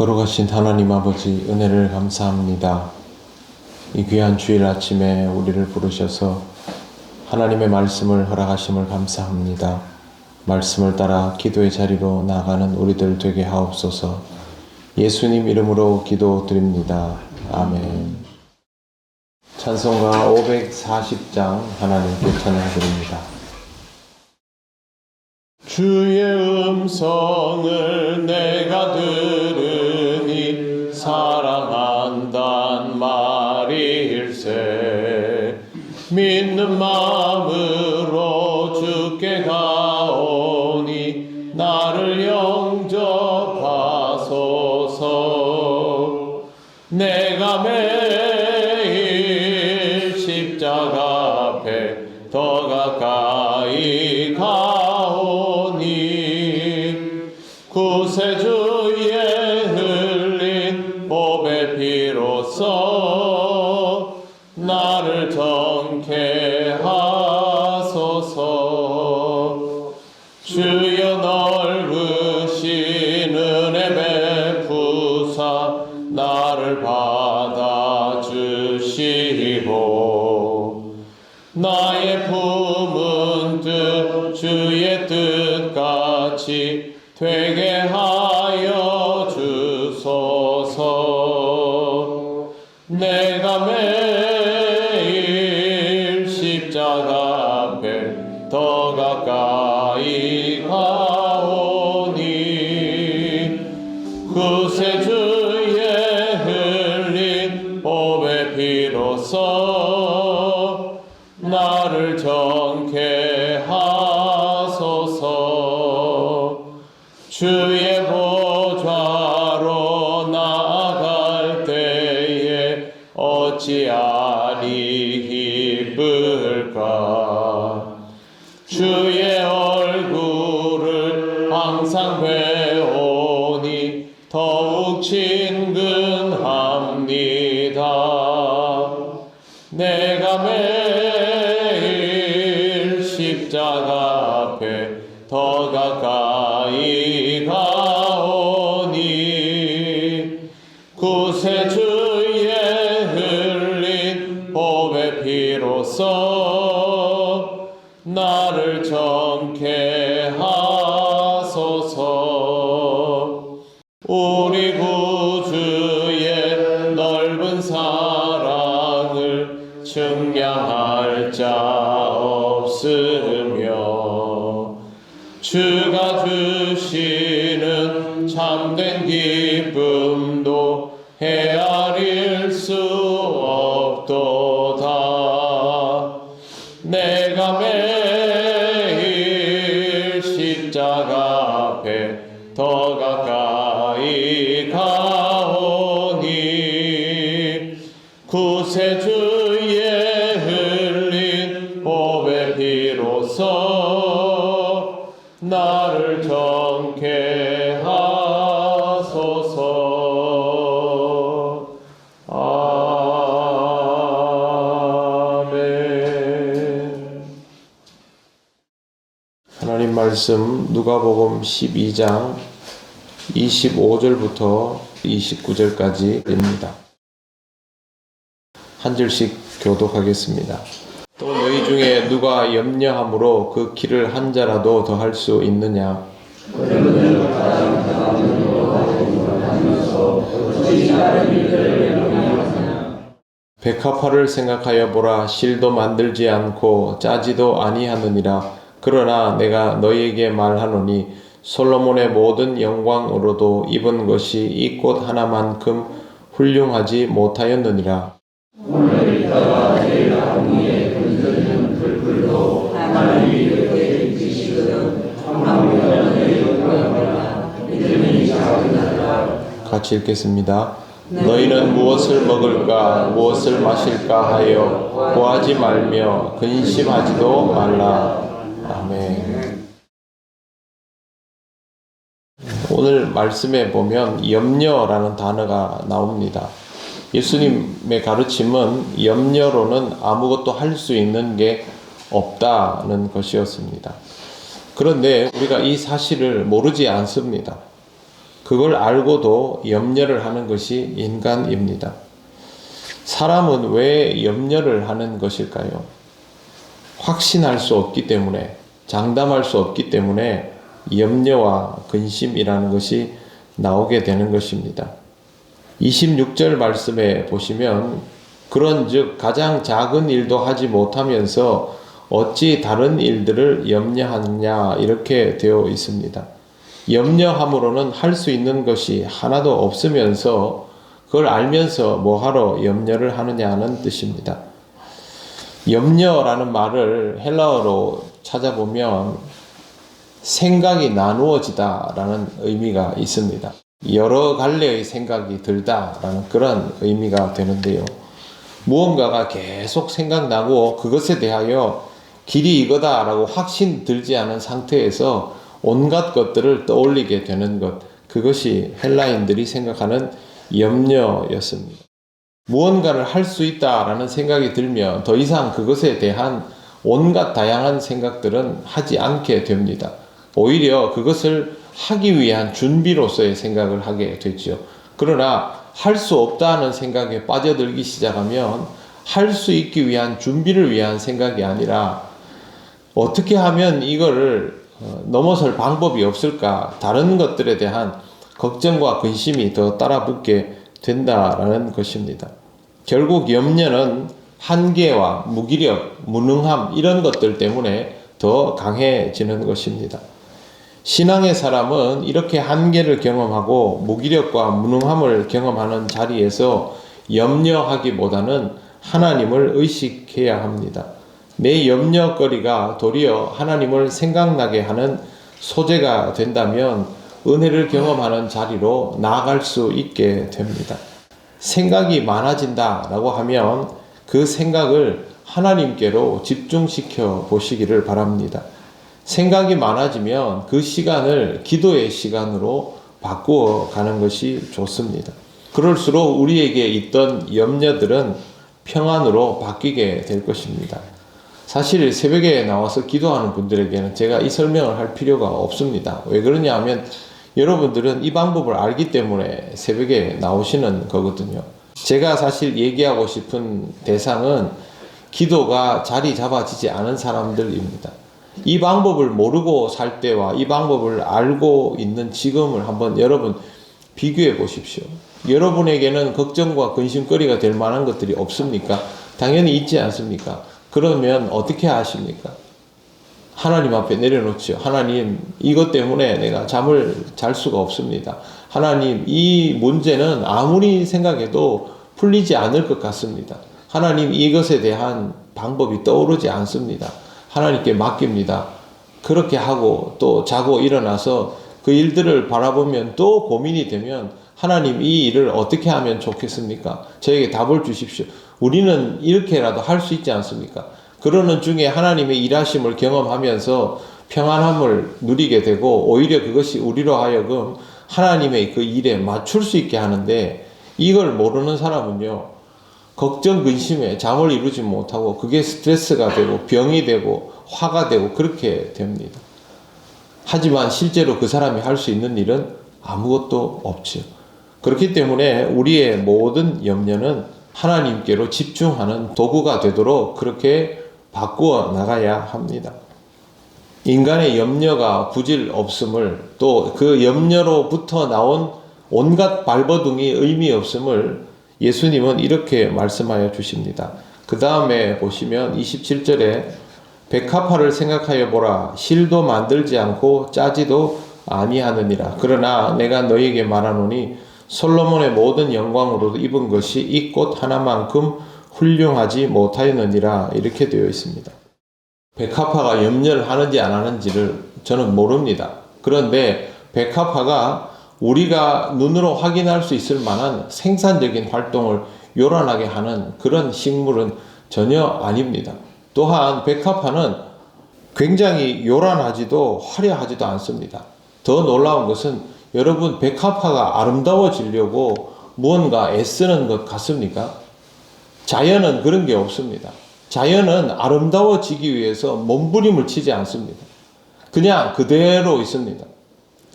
거룩하신 하나님 아버지 은혜를 감사합니다. 이 귀한 주일 아침에 우리를 부르셔서 하나님의 말씀을 허락하심을 감사합니다. 말씀을 따라 기도의 자리로 나가는 우리들 되게 하옵소서. 예수님 이름으로 기도드립니다. 아멘. 찬송가 540장 하나님께 찬양드립니다. 주의 음성을 내가 들으 믿는 마음으로 주께 가오니 나를 영접하소서. 내가 매일 십자가 앞에 더 가까이 가 나의 품 항상 배우니 더욱 친근합니다. 내가 매일 십자가 앞에 더 가까이 가오니 구세주의 흘린 보배 피로써 나를 정 없도다 내 말씀 누가복음 12장 25절부터 29절까지입니다. 한 절씩 교독하겠습니다. 또 너희 중에 누가 염려함으로 그 길을 한 자라도 더 할 수 있느냐? 백합화를 생각하여 보라 실도 만들지 않고 짜지도 아니하느니라 그러나 내가 너희에게 말하노니 솔로몬의 모든 영광으로도 입은 것이 이 꽃 하나만큼 훌륭하지 못하였느니라 같이 읽겠습니다. 너희는 무엇을 먹을까, 무엇을 마실까 하여 구하지 말며 근심하지도 말라. 아멘. 오늘 말씀에 보면 염려라는 단어가 나옵니다. 예수님의 가르침은 염려로는 아무것도 할 수 있는 게 없다는 것이었습니다. 그런데 우리가 이 사실을 모르지 않습니다. 그걸 알고도 염려를 하는 것이 인간입니다. 사람은 왜 염려를 하는 것일까요? 확신할 수 없기 때문에, 장담할 수 없기 때문에 염려와 근심이라는 것이 나오게 되는 것입니다. 26절 말씀에 보시면 그런 즉 가장 작은 일도 하지 못하면서 어찌 다른 일들을 염려하느냐 이렇게 되어 있습니다. 염려함으로는 할 수 있는 것이 하나도 없으면서 그걸 알면서 뭐하러 염려를 하느냐는 뜻입니다. 염려라는 말을 헬라어로 찾아보면 생각이 나누어지다라는 의미가 있습니다. 여러 갈래의 생각이 들다라는 그런 의미가 되는데요. 무언가가 계속 생각나고 그것에 대하여 길이 이거다라고 확신 들지 않은 상태에서 온갖 것들을 떠올리게 되는 것, 그것이 헬라인들이 생각하는 염려였습니다. 무언가를 할 수 있다라는 생각이 들면 더 이상 그것에 대한 온갖 다양한 생각들은 하지 않게 됩니다. 오히려 그것을 하기 위한 준비로서의 생각을 하게 되죠. 그러나 할 수 없다는 생각에 빠져들기 시작하면 할 수 있기 위한 준비를 위한 생각이 아니라 어떻게 하면 이거를 어, 넘어설 방법이 없을까? 다른 것들에 대한 걱정과 근심이 더 따라붙게 된다라는 것입니다. 결국 염려는 한계와 무기력, 무능함 이런 것들 때문에 더 강해지는 것입니다. 신앙의 사람은 이렇게 한계를 경험하고 무기력과 무능함을 경험하는 자리에서 염려하기보다는 하나님을 의식해야 합니다. 내 염려거리가 도리어 하나님을 생각나게 하는 소재가 된다면 은혜를 경험하는 자리로 나아갈 수 있게 됩니다. 생각이 많아진다라고 하면 그 생각을 하나님께로 집중시켜 보시기를 바랍니다. 생각이 많아지면 그 시간을 기도의 시간으로 바꾸어 가는 것이 좋습니다. 그럴수록 우리에게 있던 염려들은 평안으로 바뀌게 될 것입니다. 사실 새벽에 나와서 기도하는 분들에게는 제가 이 설명을 할 필요가 없습니다. 왜 그러냐 하면 여러분들은 이 방법을 알기 때문에 새벽에 나오시는 거거든요. 제가 사실 얘기하고 싶은 대상은 기도가 자리 잡아지지 않은 사람들입니다. 이 방법을 모르고 살 때와 이 방법을 알고 있는 지금을 한번 여러분 비교해 보십시오. 여러분에게는 걱정과 근심거리가 될 만한 것들이 없습니까? 당연히 있지 않습니까? 그러면 어떻게 하십니까? 하나님 앞에 내려놓죠. 하나님, 이것 때문에 내가 잠을 잘 수가 없습니다. 하나님, 이 문제는 아무리 생각해도 풀리지 않을 것 같습니다. 하나님, 이것에 대한 방법이 떠오르지 않습니다. 하나님께 맡깁니다. 그렇게 하고 또 자고 일어나서 그 일들을 바라보면 또 고민이 되면 하나님 이 일을 어떻게 하면 좋겠습니까? 저에게 답을 주십시오. 우리는 이렇게라도 할 수 있지 않습니까? 그러는 중에 하나님의 일하심을 경험하면서 평안함을 누리게 되고 오히려 그것이 우리로 하여금 하나님의 그 일에 맞출 수 있게 하는데 이걸 모르는 사람은요. 걱정 근심에 잠을 이루지 못하고 그게 스트레스가 되고 병이 되고 화가 되고 그렇게 됩니다. 하지만 실제로 그 사람이 할 수 있는 일은 아무것도 없죠. 그렇기 때문에 우리의 모든 염려는 하나님께로 집중하는 도구가 되도록 그렇게 바꾸어 나가야 합니다. 인간의 염려가 부질 없음을 또 그 염려로부터 나온 온갖 발버둥이 의미 없음을 예수님은 이렇게 말씀하여 주십니다. 그 다음에 보시면 27절에 백합화를 생각하여 보라 실도 만들지 않고 짜지도 아니하느니라 그러나 내가 너에게 말하노니 솔로몬의 모든 영광으로도 입은 것이 이 꽃 하나만큼 훌륭하지 못하였느니라 이렇게 되어 있습니다. 백합화가 염려를 하는지 안 하는지를 저는 모릅니다. 그런데 백합화가 우리가 눈으로 확인할 수 있을 만한 생산적인 활동을 요란하게 하는 그런 식물은 전혀 아닙니다. 또한 백합화는 굉장히 요란하지도 화려하지도 않습니다. 더 놀라운 것은 여러분 백합화가 아름다워지려고 무언가 애쓰는 것 같습니까? 자연은 그런 게 없습니다. 자연은 아름다워지기 위해서 몸부림을 치지 않습니다. 그냥 그대로 있습니다.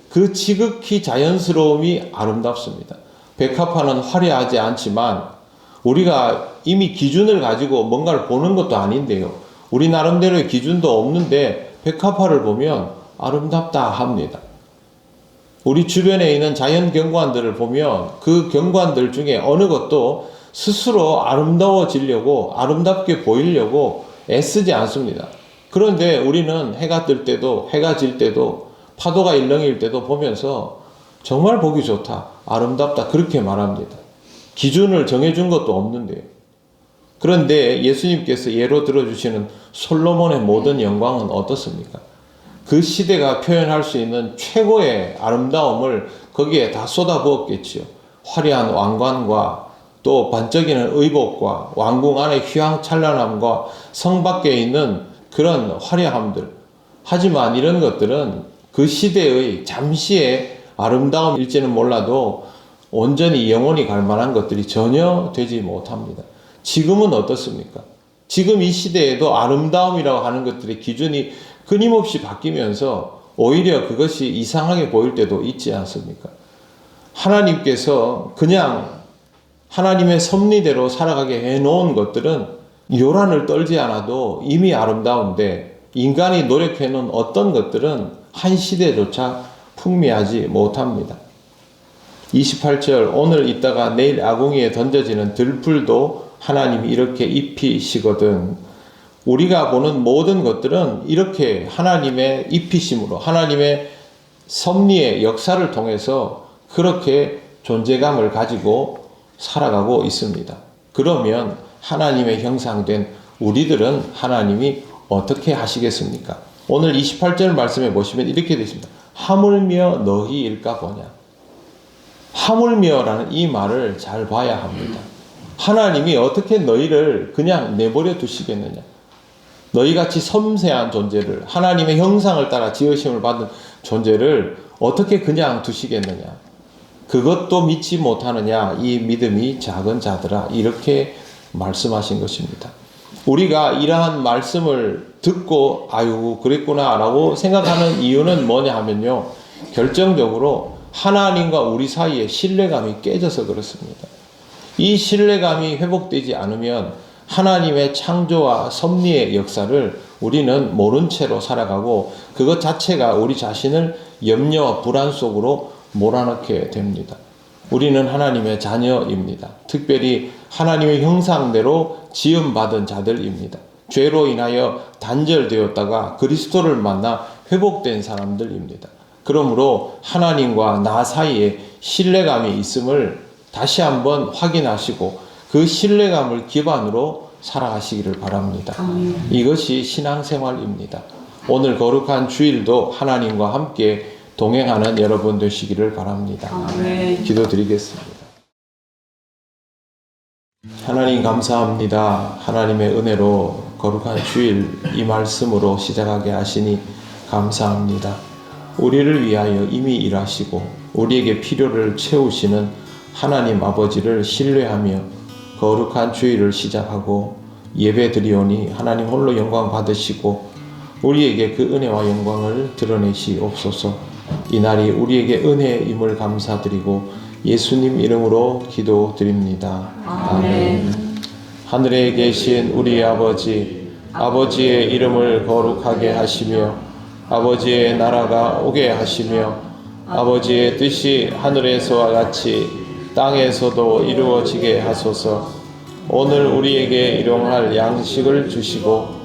그 지극히 자연스러움이 아름답습니다. 백합화는 화려하지 않지만 우리가 이미 기준을 가지고 뭔가를 보는 것도 아닌데요. 우리 나름대로의 기준도 없는데 백합화를 보면 아름답다 합니다. 우리 주변에 있는 자연 경관들을 보면 그 경관들 중에 어느 것도 스스로 아름다워지려고 아름답게 보이려고 애쓰지 않습니다. 그런데 우리는 해가 뜰 때도 해가 질 때도 파도가 일렁일 때도 보면서 정말 보기 좋다, 아름답다 그렇게 말합니다. 기준을 정해준 것도 없는데요. 그런데 예수님께서 예로 들어주시는 솔로몬의 모든 영광은 어떻습니까? 그 시대가 표현할 수 있는 최고의 아름다움을 거기에 다 쏟아부었겠지요. 화려한 왕관과 또 반짝이는 의복과 왕궁 안의 휘황찬란함과 성 밖에 있는 그런 화려함들. 하지만 이런 것들은 그 시대의 잠시의 아름다움일지는 몰라도 온전히 영원히 갈 만한 것들이 전혀 되지 못합니다. 지금은 어떻습니까? 지금 이 시대에도 아름다움이라고 하는 것들의 기준이 끊임없이 바뀌면서 오히려 그것이 이상하게 보일 때도 있지 않습니까? 하나님께서 그냥 하나님의 섭리대로 살아가게 해놓은 것들은 요란을 떨지 않아도 이미 아름다운데 인간이 노력해놓은 어떤 것들은 한 시대조차 풍미하지 못합니다. 28절 오늘 있다가 내일 아궁이에 던져지는 들풀도 하나님이 이렇게 입히시거든. 우리가 보는 모든 것들은 이렇게 하나님의 입히심으로 하나님의 섭리의 역사를 통해서 그렇게 존재감을 가지고 살아가고 있습니다. 그러면 하나님의 형상된 우리들은 하나님이 어떻게 하시겠습니까? 오늘 28절 말씀에 보시면 이렇게 되어 있습니다. 하물며 너희일까 보냐. 하물며라는 이 말을 잘 봐야 합니다. 하나님이 어떻게 너희를 그냥 내버려 두시겠느냐. 너희같이 섬세한 존재를 하나님의 형상을 따라 지으심을 받은 존재를 어떻게 그냥 두시겠느냐. 그것도 믿지 못하느냐. 이 믿음이 작은 자들아. 이렇게 말씀하신 것입니다. 우리가 이러한 말씀을 듣고 아유 그랬구나라고 생각하는 이유는 뭐냐 하면요. 결정적으로 하나님과 우리 사이의 신뢰감이 깨져서 그렇습니다. 이 신뢰감이 회복되지 않으면 하나님의 창조와 섭리의 역사를 우리는 모른 채로 살아가고 그것 자체가 우리 자신을 염려와 불안 속으로 몰아넣게 됩니다. 우리는 하나님의 자녀입니다. 특별히 하나님의 형상대로 지음받은 자들입니다. 죄로 인하여 단절되었다가 그리스도를 만나 회복된 사람들입니다. 그러므로 하나님과 나 사이에 신뢰감이 있음을 다시 한번 확인하시고 그 신뢰감을 기반으로 살아가시기를 바랍니다. 이것이 신앙생활입니다. 오늘 거룩한 주일도 하나님과 함께 동행하는 여러분 되시기를 바랍니다. 아멘. 기도드리겠습니다. 하나님 감사합니다. 하나님의 은혜로 거룩한 주일 이 말씀으로 시작하게 하시니 감사합니다. 우리를 위하여 이미 일하시고 우리에게 필요를 채우시는 하나님 아버지를 신뢰하며 거룩한 주일을 시작하고 예배 드리오니 하나님 홀로 영광 받으시고 우리에게 그 은혜와 영광을 드러내시옵소서. 이날이 우리에게 은혜임을 감사드리고 예수님 이름으로 기도드립니다. 아멘. 하늘에 계신 우리 아버지, 아버지의 이름을 거룩하게 하시며, 아버지의 나라가 오게 하시며, 아버지의 뜻이 하늘에서와 같이 땅에서도 이루어지게 하소서. 오늘 우리에게 일용할 양식을 주시고,